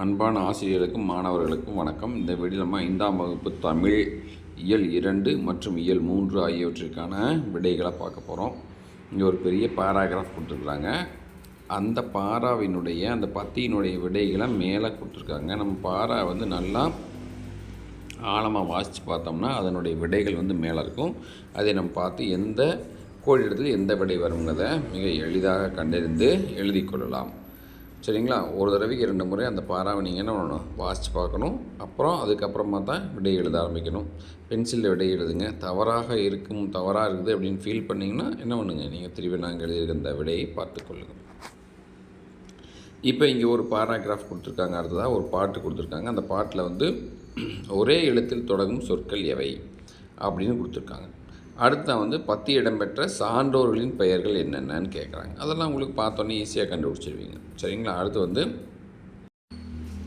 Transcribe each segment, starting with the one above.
அன்பான ஆசிரியர்களுக்கும் மாணவர்களுக்கும் வணக்கம். இந்த வீடியோ நம்ம ஐந்தாம் வகுப்பு தமிழ் இயல் இரண்டு மற்றும் இயல் மூன்று ஆகியவற்றிற்கான விடைகளை பார்க்க போகிறோம் இங்கே ஒரு பெரிய பாராகிராஃப் கொடுத்துருக்குறாங்க. அந்த பாராவினுடைய அந்த பத்தியினுடைய விடைகளை மேலே கொடுத்துருக்காங்க. நம்ம பாரா வந்து நல்லா ஆழமாக வாசித்து பார்த்தோம்னா அதனுடைய விடைகள் வந்து மேலே இருக்கும். அதை நம்ம பார்த்து எந்த கோழிடத்தில் எந்த விடை வருங்கிறத மிக எளிதாக கண்டறிந்து எழுதி கொள்ளலாம். சரிங்களா? ஒரு தடவைக்கு ரெண்டு முறை அந்த பாராவை நீங்கள் என்ன பண்ணணும்? வாசித்து பார்க்கணும். அப்புறம் அதுக்கப்புறமா தான் விடை எழுத ஆரம்பிக்கணும். பென்சிலில் விடை எழுதுங்க. தவறாக இருக்கும் தவறாக இருக்குது அப்படின்னு ஃபீல் பண்ணிங்கன்னா என்ன பண்ணுங்கள் நீங்கள் திருப்பி நாங்கள் எழுதியிருக்க அந்த விடையை பார்த்துக்கொள்ளுங்கள் இப்போ இங்கே ஒரு பாராகிராஃப் கொடுத்துருக்காங்க. அடுத்ததாக ஒரு பாட்டு கொடுத்துருக்காங்க. அந்த பாட்டில் வந்து ஒரே எழுத்தில் தொடங்கும் சொற்கள் எவை? அப்படின்னு கொடுத்துருக்காங்க. அடுத்த வந்து பத்து இடம்பெற்ற சான்றோர்களின் பெயர்கள் என்னென்னு கேட்குறாங்க அதெல்லாம் உங்களுக்கு பார்த்தோன்னே ஈஸியாக கண்டுபிடிச்சிருவீங்க. சரிங்களா? அடுத்து வந்து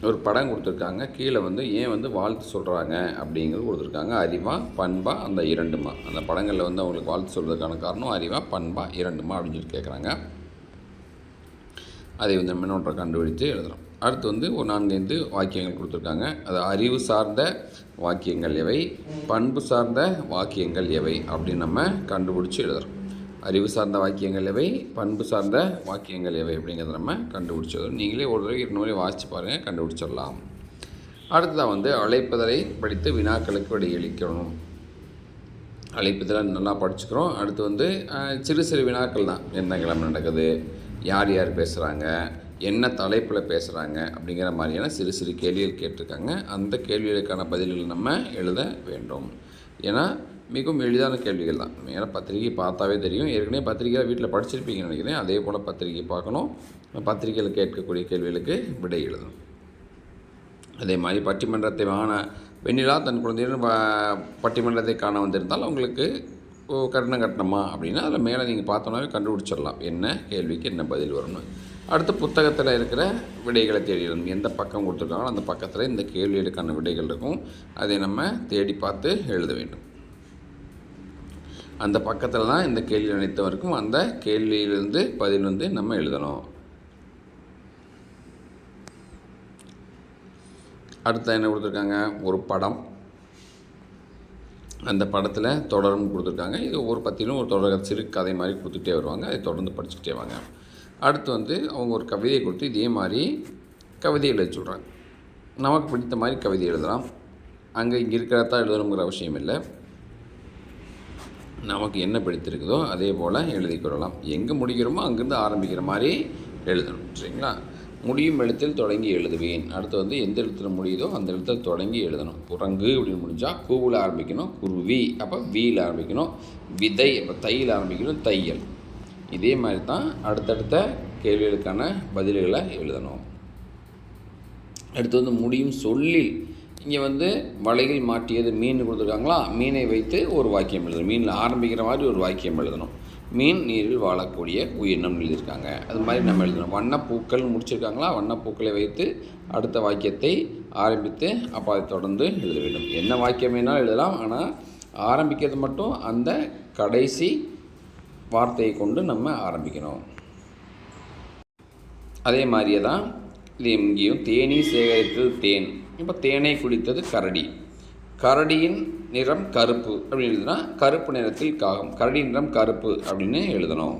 ஒரு படம் கொடுத்துருக்காங்க. கீழே வந்து ஏன் வந்து வாழ்த்து சொல்கிறாங்க அப்படிங்கிறது கொடுத்துருக்காங்க. அறிவா பண்பா அந்த இரண்டுமா. அந்த படங்களில் வந்து அவங்களுக்கு வாழ்த்து சொல்கிறதுக்கான காரணம் அறிவா பண்பா இரண்டுமா அப்படின்னு சொல்லி கேட்குறாங்க அதை வந்து நம்ம என்ன கண்டுபிடித்து எழுதுகிறோம் அடுத்து வந்து ஒரு நான்கைந்து வாக்கியங்கள் கொடுத்துருக்காங்க. அது அறிவு சார்ந்த வாக்கியங்கள் எவை? பண்பு சார்ந்த வாக்கியங்கள் எவை? அப்படின்னு நம்ம கண்டுபிடிச்சி எழுதுகிறோம் அறிவு சார்ந்த வாக்கியங்கள் எவை? பண்பு சார்ந்த வாக்கியங்கள் எவை? அப்படிங்கிறத நம்ம கண்டுபிடிச்சிடுறோம் நீங்களே ஒரு தடவை இரண்டு முறை வாசித்து பாருங்கள் கண்டுபிடிச்சிடலாம். அடுத்ததாக வந்து அழைப்பதலை படித்து வினாக்களுக்கு விடையளிக்கணும் அழைப்பதில் நல்லா படிச்சுக்கிறோம். அடுத்து வந்து சிறு சிறு வினாக்கள் தான் என்ன கிழமை நடக்குது? யார் யார் பேசுகிறாங்க என்ன தலைப்பில் பேசுகிறாங்க அப்படிங்கிற மாதிரியான சிறு சிறு கேள்விகள் கேட்டிருக்காங்க. அந்த கேள்விகளுக்கான பதில்கள் நம்ம எழுத வேண்டும். ஏன்னா மிகவும் எளிதான கேள்விகள் தான். ஏன்னா பத்திரிகை பார்த்தாவே தெரியும். ஏற்கனவே பத்திரிகையில் வீட்டில் படிச்சிருப்பீங்கன்னு நினைக்கிறேன். அதே போல் பத்திரிகை பார்க்கணும். பத்திரிகையில் கேட்கக்கூடிய கேள்விகளுக்கு விடை எழுதணும். அதே மாதிரி பட்டிமன்றத்தை வாங்கின வெண்ணிலா தன் குழந்தையுடன் பட்டிமன்றத்தை காண வந்திருந்தால் உங்களுக்கு ஓ, கட்டணம் கட்டணமா அப்படின்னா அதில் மேலே நீங்கள் பார்த்தோன்னாவே கண்டுபிடிச்சிடலாம். என்ன கேள்விக்கு என்ன பதில் வரும்னு. அடுத்து புத்தகத்தில் இருக்கிற விடைகளை தேடிடும் எந்த பக்கம் கொடுத்துருக்காங்களோ அந்த பக்கத்தில் இந்த கேள்விகளுக்கான விடைகள் இருக்கும். அதை நம்ம தேடி பார்த்து எழுத வேண்டும். அந்த பக்கத்தில் தான் இந்த கேள்வி அனைத்தவருக்கும் அந்த கேள்வியிலிருந்து பதில் வந்து நம்ம எழுதணும். அடுத்து என்ன கொடுத்துருக்காங்க? ஒரு படம். அந்த படத்தில் தொடரும் கொடுத்துருக்காங்க. இது ஒரு பத்திலும் ஒரு தொடர் சிறு கதை மாதிரி கொடுத்துட்டே வருவாங்க. அதை தொடர்ந்து படிச்சுக்கிட்டே வாங்க. அடுத்து வந்து அவங்க ஒரு கவிதையை கொடுத்து இதே மாதிரி கவிதை எழுத சொல்கிறாங்க நமக்கு பிடித்த மாதிரி கவிதை எழுதலாம். அங்கே இங்கே இருக்கிறதா எழுதணுங்கிற அவசியம் இல்லை. நமக்கு என்ன பிடித்திருக்குதோ அதே போல் எழுதி கொள்ளலாம். எங்கே முடிக்கிறோமோ அங்கேருந்து ஆரம்பிக்கிற மாதிரி எழுதணும். சரிங்களா? முடியும் எழுத்தில் தொடங்கி எழுதுவேன். அடுத்து வந்து எந்த எழுத்தில் முடியுதோ அந்த எழுத்தில் தொடங்கி எழுதணும். குரங்கு அப்படின்னு முடிஞ்சால் கூவில் ஆரம்பிக்கணும். குருவி அப்போ வீல் ஆரம்பிக்கணும். விதை அப்போ தையில் ஆரம்பிக்கணும். தையல். இதே மாதிரி தான் அடுத்தடுத்த கேள்விகளுக்கான பதில்களை எழுதணும். அடுத்து வந்து முடியும் சொல்லில் இங்கே வந்து வலையில் மாட்டியது மீன் கொடுத்துருக்காங்களா? மீனை வைத்து ஒரு வாக்கியம் எழுதணும். மீனில் ஆரம்பிக்கிற மாதிரி ஒரு வாக்கியம் எழுதணும். மீன் நீரில் வாழக்கூடிய உயிரினம் எழுதியிருக்காங்க. அது மாதிரி நம்ம எழுதணும். வண்ணப்பூக்கள் முடிச்சிருக்காங்களா? வண்ணப்பூக்களை வைத்து அடுத்த வாக்கியத்தை ஆரம்பித்து அப்போ அதை தொடர்ந்து எழுத வேண்டும். என்ன வாக்கியம் வேணாலும் எழுதலாம். ஆனால் ஆரம்பிக்கிறது மட்டும் அந்த கடைசி வார்த்தையை கொண்டு நம்ம ஆரம்பிக்கணும் அதே மாதிரியே தான் இது இங்கேயும் தேனி சேகரித்தது தேன். இப்போ தேனை குடித்தது கரடி. கரடியின் நிறம் கருப்பு அப்படின்னு எழுதுனா கருப்பு நிறத்தில் காகம். கரடி நிறம் கருப்பு அப்படின்னு எழுதணும்.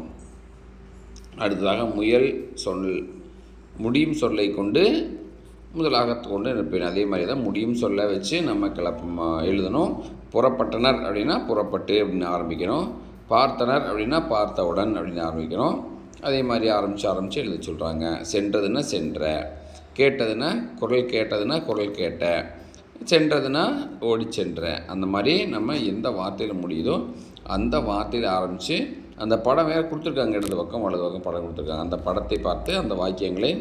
அடுத்ததாக முயல் சொல். முடியும் சொல்லை கொண்டு முதலாக கொண்டு நிற்பேன் அதே மாதிரி தான் முடியும் சொல்ல வச்சு நம்ம கிளப்ப எழுதணும். புறப்பட்டனர் அப்படின்னா புறப்பட்டு அப்படின்னு ஆரம்பிக்கணும். பார்த்தனர் அப்படின்னா பார்த்தவுடன் அப்படின்னு ஆரம்பிக்கிறோம் அதே மாதிரி ஆரம்பித்து ஆரம்பித்து எழுத சொல்கிறாங்க சென்றதுன்னா சென்ற கேட்டதுன்னா குரல் கேட்டதுன்னா குரல் கேட்ட சென்றதுன்னா ஓடி சென்ற. அந்த மாதிரி நம்ம எந்த வார்த்தையில் முடியுதோ அந்த வார்த்தையில் ஆரம்பித்து அந்த படம் வேறு கொடுத்துருக்காங்க இடது பக்கம் வலது பக்கம் படம் கொடுத்துருக்காங்க. அந்த படத்தை பார்த்து அந்த வாக்கியங்களை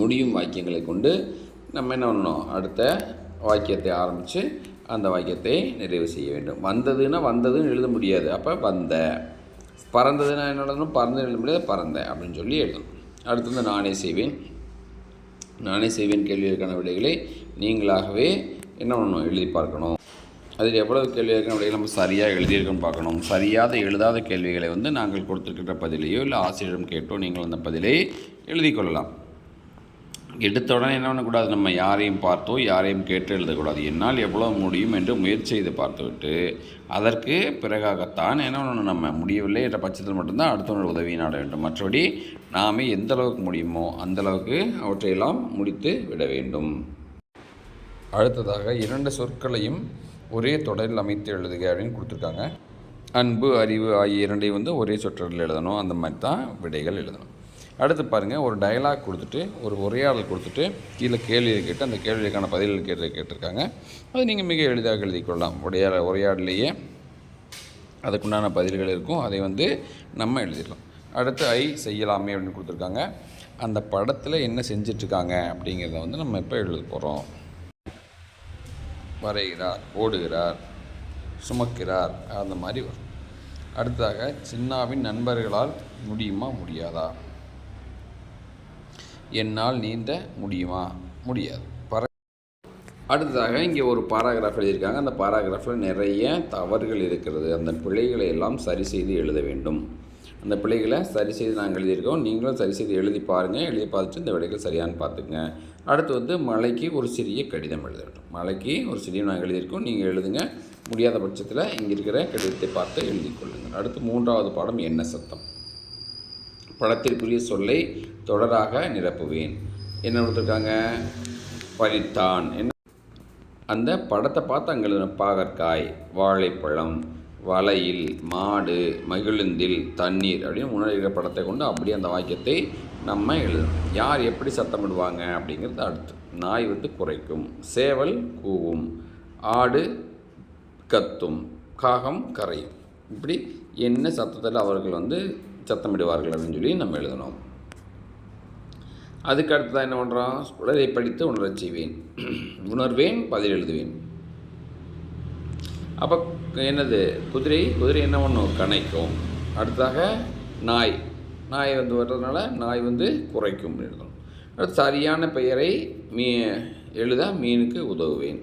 முடியும் வாக்கியங்களை கொண்டு நம்ம என்ன பண்ணணும்? அடுத்த வாக்கியத்தை ஆரம்பித்து அந்த வாக்கியத்தை நிறைவு செய்ய வேண்டும். வந்ததுன்னா வந்ததுன்னு எழுத முடியாது. அப்போ வந்த. பறந்ததுன்னா என்ன பறந்து எழுத முடியாது. பறந்த அப்படின்னு சொல்லி எழுதணும். அடுத்து வந்து நானே செய்வேன். நானே செய்வேன் கேள்விகளுக்கான விடைகளை நீங்களாகவே என்ன பண்ணணும்? எழுதி பார்க்கணும். அதில் எவ்வளவு கேள்வி இருக்கிற விடைகளை நம்ம சரியாக எழுதியிருக்கோன்னு பார்க்கணும். சரியாத எழுதாத கேள்விகளை வந்து நாங்கள் கொடுத்துருக்கிற பதிலையோ இல்லை ஆசிரியரிடம் கேட்டோ நீங்கள் அந்த பதிலை எழுதி கொள்ளலாம். எடுத்த உடனே என்ன பண்ணக்கூடாது? நம்ம யாரையும் பார்த்தோ யாரையும் கேட்டு எழுதக்கூடாது. என்னால் எவ்வளோ முடியும் என்று முயற்சி செய்து பார்த்துவிட்டு அதற்கு பிறகாகத்தான் என்ன பண்ணணும் நம்ம? முடியவில்லை என்ற பட்சத்தில் மட்டும்தான் அடுத்தவர்கள் உதவி நாட வேண்டும். மற்றபடி நாமே எந்த அளவுக்கு முடியுமோ அந்த அளவுக்கு அவற்றையெல்லாம் முடித்து விட வேண்டும். அடுத்ததாக இரண்டு சொற்களையும் ஒரே தொடரில் அமைத்து எழுதுக அப்படின்னு கொடுத்துருக்காங்க. அன்பு அறிவு ஆகிய இரண்டையும் வந்து ஒரே சொற்றொடரில் எழுதணும். அந்த மாதிரி தான் விடைகள் எழுதணும். அடுத்து பாருங்கள் ஒரு டயலாக் கொடுத்துட்டு ஒரு உரையாடல் கொடுத்துட்டு கீழே கேள்வியை கேட்டு அந்த கேள்விக்கான பதில்கள் கேட்டு கேட்டிருக்காங்க. அது நீங்கள் மிக எளிதாக எழுதிக்கொள்ளலாம் உரையாட உரையாடலையே அதுக்குண்டான பதில்கள் இருக்கும். அதை வந்து நம்ம எழுதிடலாம். அடுத்து ஐ செய்யலாமே அப்படின்னு கொடுத்துருக்காங்க. அந்த படத்தில் என்ன செஞ்சிட்ருக்காங்க அப்படிங்கிறத வந்து நம்ம இப்போ எழுத போகிறோம் வரைகிறார் ஓடுகிறார் சுமக்கிறார் அந்த மாதிரி வரும். அடுத்ததாக சின்னாவின் நண்பர்களால் முடியுமா முடியாதா? என்னால் நீந்த முடியுமா? முடியாது. பர அடுத்ததாக இங்கே ஒரு பாராகிராஃப் எழுதியிருக்காங்க. அந்த பாராகிராஃபில் நிறைய தவறுகள் இருக்கிறது. அந்த பிழைகளை எல்லாம் சரி செய்து எழுத வேண்டும். அந்த பிழைகளை சரி செய்து நாங்கள் எழுதியிருக்கோம். நீங்களும் சரி செய்து எழுதி பாருங்கள் எழுதி பார்த்துட்டு இந்த விடைகள் சரியானு பார்த்துங்க அடுத்து வந்து மலைக்கு ஒரு சிறிய கடிதம் எழுத மலைக்கு ஒரு சிறிய நாங்கள் எழுதியிருக்கோம். நீங்கள் எழுதுங்க. முடியாத பட்சத்தில் இங்கே இருக்கிற கடிதத்தை பார்த்து எழுதி கொள்ளுங்கள் அடுத்து மூன்றாவது பாடம் என்ன சத்தம்? படத்திற்குரிய சொல்லை தொடராக நிரப்புவேன். என்ன கொடுத்துருக்காங்க? பறித்தான் என்ன? அந்த படத்தை பார்த்து அங்கே பாகற்காய் வாழைப்பழம் வலையில் மாடு மகிழுந்தில் தண்ணீர் அப்படின்னு உணர்கிற படத்தை கொண்டு அப்படியே அந்த வாக்கியத்தை நம்ம எழுதணும். யார் எப்படி சத்தமிடுவாங்க அப்படிங்கிறது அடுத்து. நாய் வந்து குறைக்கும் சேவல் கூவும் ஆடு கத்தும் காகம் கரையும். இப்படி என்ன சத்தத்தில் அவர்கள் வந்து சத்தமிடுவார்கள் அப்படின்னு சொல்லி நம்ம எழுதணும். அதுக்கு அடுத்ததாக என்ன பண்ணுறோம் உடலை படித்து உணரச் செய்வேன். உணர்வேன் பதில் எழுதுவேன். அப்போ என்னது? குதிரை குதிரை என்ன பண்ணும்? கணைக்கும். அடுத்தாக நாய். நாய் வந்து வர்றதுனால நாய் வந்து குறைக்கும் எழுதணும். அடுத்து சரியான பெயரை மீ எழுத மீனுக்கு உதவுவேன்.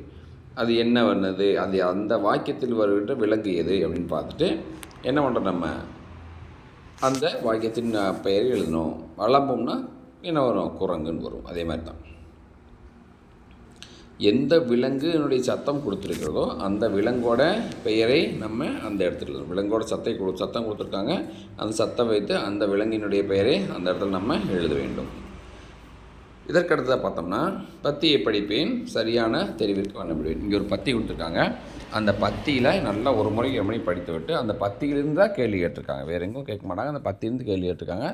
அது என்ன வந்தது அது அந்த வாக்கியத்தில் வருகின்ற விலங்கு எது அப்படின்னு பார்த்துட்டு என்ன பண்ணுறோம் நம்ம? அந்த வாக்கியத்தின் பெயரை எழுதணும். வளம்பும்னா என்ன வரும் குரங்குன்னு வரும். அதே மாதிரி தான். எந்த விலங்குனுடைய சத்தம் கொடுத்துருக்கிறதோ அந்த விலங்கோட பெயரை நம்ம அந்த இடத்துல எழுதணும். விலங்கோட சத்தை கொடு சத்தம் கொடுத்துருக்காங்க. அந்த சத்தம் வைத்து அந்த விலங்கினுடைய பெயரை அந்த இடத்துல நம்ம எழுத வேண்டும். இதற்கடுத்ததாக பார்த்தோம்னா பத்தியை படிப்பேன் சரியான தெரிவிற்கு வண்ணமிடுவேன். இங்கே ஒரு பத்தி கொடுத்துருக்காங்க. அந்த பத்தியில் நல்லா ஒரு முறை ஒரு மணி படித்து விட்டு அந்த பத்தியிலிருந்து தான் கேள்வி கேட்டிருக்காங்க. வேறு எங்கும் கேட்க மாட்டாங்க. அந்த பத்தியிலிருந்து கேள்வி கேட்டிருக்காங்க.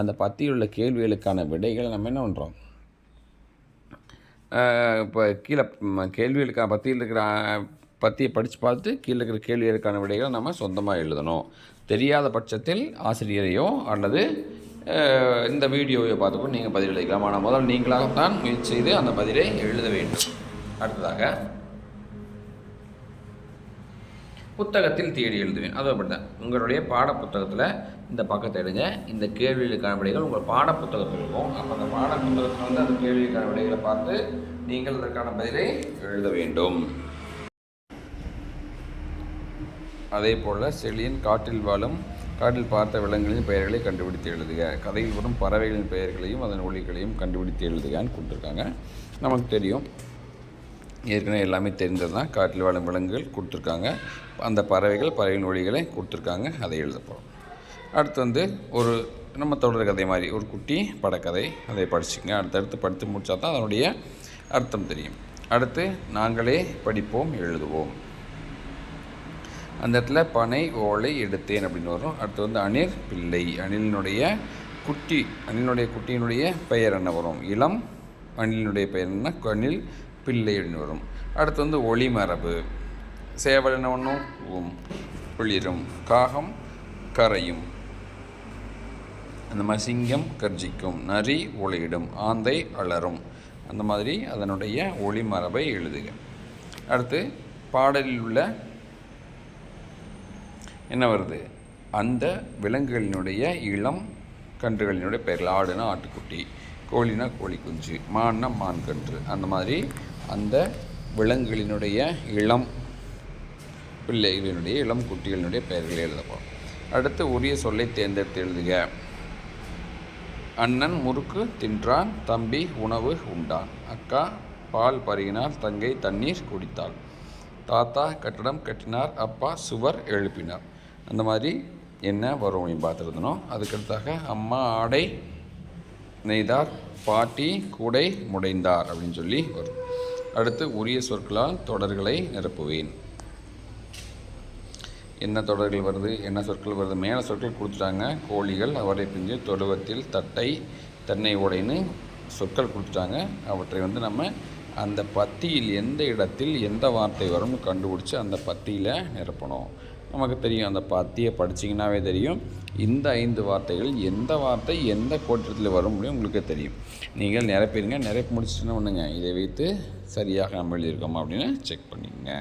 அந்த பத்தியில் உள்ள கேள்விகளுக்கான விடைகளை நம்ம என்ன பண்ணுறோம் இப்போ கீழே கேள்விகளுக்கான பத்தியில் இருக்கிற பத்தியை படித்து பார்த்து கீழே இருக்கிற கேள்விகளுக்கான விடைகளை நம்ம சொந்தமாக எழுதணும். தெரியாத பட்சத்தில் ஆசிரியரையோ அல்லது இந்த வீடியோவை பார்த்துக்கொண்டு நீங்கள் பதிலளிக்கலாம். ஆனால் முதல் நீங்களாகத்தான் முயற்சி செய்து அந்த பதிலை எழுத வேண்டும். அடுத்ததாக புத்தகத்தில் தேடி எழுதுவேன். அது அப்படிதான் உங்களுடைய பாட புத்தகத்தில் இந்த பக்கத்தை எடுங்க. இந்த கேள்விகளுக்கான விடைகள் உங்கள் பாட புத்தகத்தில் இருக்கும். அப்போ அந்த பாட புத்தகத்தில் வந்து அந்த கேள்விக்கான விடைகளை பார்த்து நீங்கள் அதற்கான பதிலை எழுத வேண்டும். அதே போல் செழியன் காட்டில் வாழும் காட்டில் பார்த்த விலங்குகளின் பெயர்களை கண்டுபிடித்து எழுதுக. கதையில் வரும் பறவைகளின் பெயர்களையும் அதன் ஒளிகளையும் கண்டுபிடித்து எழுதுகான்னு கொடுத்துருக்காங்க. நமக்கு தெரியும். ஏற்கனவே எல்லாமே தெரிந்தது தான். காட்டில் வாழும் விலங்குகள் கொடுத்துருக்காங்க. அந்த பறவைகள் பறவையின் ஒளிகளை கொடுத்துருக்காங்க. அதை எழுத போகிறோம் அடுத்து வந்து ஒரு நம்ம தொடர் கதை மாதிரி ஒரு குட்டி படக்கதை. அதை படிச்சுங்க அடுத்தடுத்து படித்து முடித்தா தான் அதனுடைய அர்த்தம் தெரியும். அடுத்து நாங்களே படிப்போம் எழுதுவோம். அந்த இடத்துல பனை ஓலை எடுத்தேன் அப்படின்னு வரும். அடுத்து வந்து அணில் பிள்ளை. அணிலினுடைய குட்டி அணிலினுடைய குட்டியினுடைய பெயர் என்ன வரும்? இளம் அணிலினுடைய பெயர் என்ன? அணில் பிள்ளை அப்படின்னு வரும். அடுத்து வந்து ஒளிமரபு. சேவல் என்ன பண்ணும்? குளிரும். ஒளிரும் காகம் கரையும். அந்த மாதிரி சிங்கம் கர்ஜிக்கும். நரி ஒளியிடும். ஆந்தை அலரும். அந்த மாதிரி அதனுடைய ஒளிமரபை எழுதுக. அடுத்து பாடலில் உள்ள என்ன வருது? அந்த விலங்குகளினுடைய இளம் கன்றுகளினுடைய பெயர்கள். ஆடுனா ஆட்டுக்குட்டி கோழினா கோழி குஞ்சு மான்னா மான் கன்று அந்த மாதிரி அந்த விலங்குகளினுடைய இளம் பிள்ளைகளினுடைய இளம் குட்டிகளினுடைய பெயர்களை எழுதப்போம் அடுத்து உரிய சொல்லை தேர்ந்தெடுத்து எழுதுக. அண்ணன் முறுக்கு தின்றான் தம்பி உணவு உண்டான். அக்கா பால் பருகினார் தங்கை தண்ணீர் குடித்தாள். தாத்தா கட்டடம் கட்டினார் அப்பா சுவர் எழுப்பினார். அந்த மாதிரி என்ன வரும் அப்படின்னு பார்த்துருந்தோம் அதுக்கடுத்தாக அம்மா ஆடை நெய்தார் பாட்டி கூடை முடைந்தார் அப்படின்னு சொல்லி வரும். அடுத்து உரிய சொற்களால் தொடர்களை நிரப்புவேன். என்ன தொடர்கள் வருது என்ன சொற்கள் வருது? மேலே சொற்கள் கொடுத்துட்டாங்க. கோழிகள் அவரை பிஞ்சு தொடுவத்தில் தட்டை தென்னை உடைன்னு சொற்கள் கொடுத்துட்டாங்க. அவற்றை வந்து நம்ம அந்த பத்தியில் எந்த இடத்தில் எந்த வார்த்தை வரும்னு கண்டுபிடிச்சி அந்த பத்தியில் நிரப்பணும். நமக்கு தெரியும். அந்த பத்தியை படிச்சிங்கனாவே தெரியும். இந்த ஐந்து வார்த்தைகள் எந்த வார்த்தை எந்த கோட்டத்தில் வரும் முடியும் உங்களுக்கு தெரியும். நீங்கள் நிரப்பிடுங்க நிரப்பி முடிச்சுட்டு என்ன இதை வைத்து சரியாக நம்ம எழுதியிருக்கோமா அப்படின்னு செக் பண்ணிக்கங்க.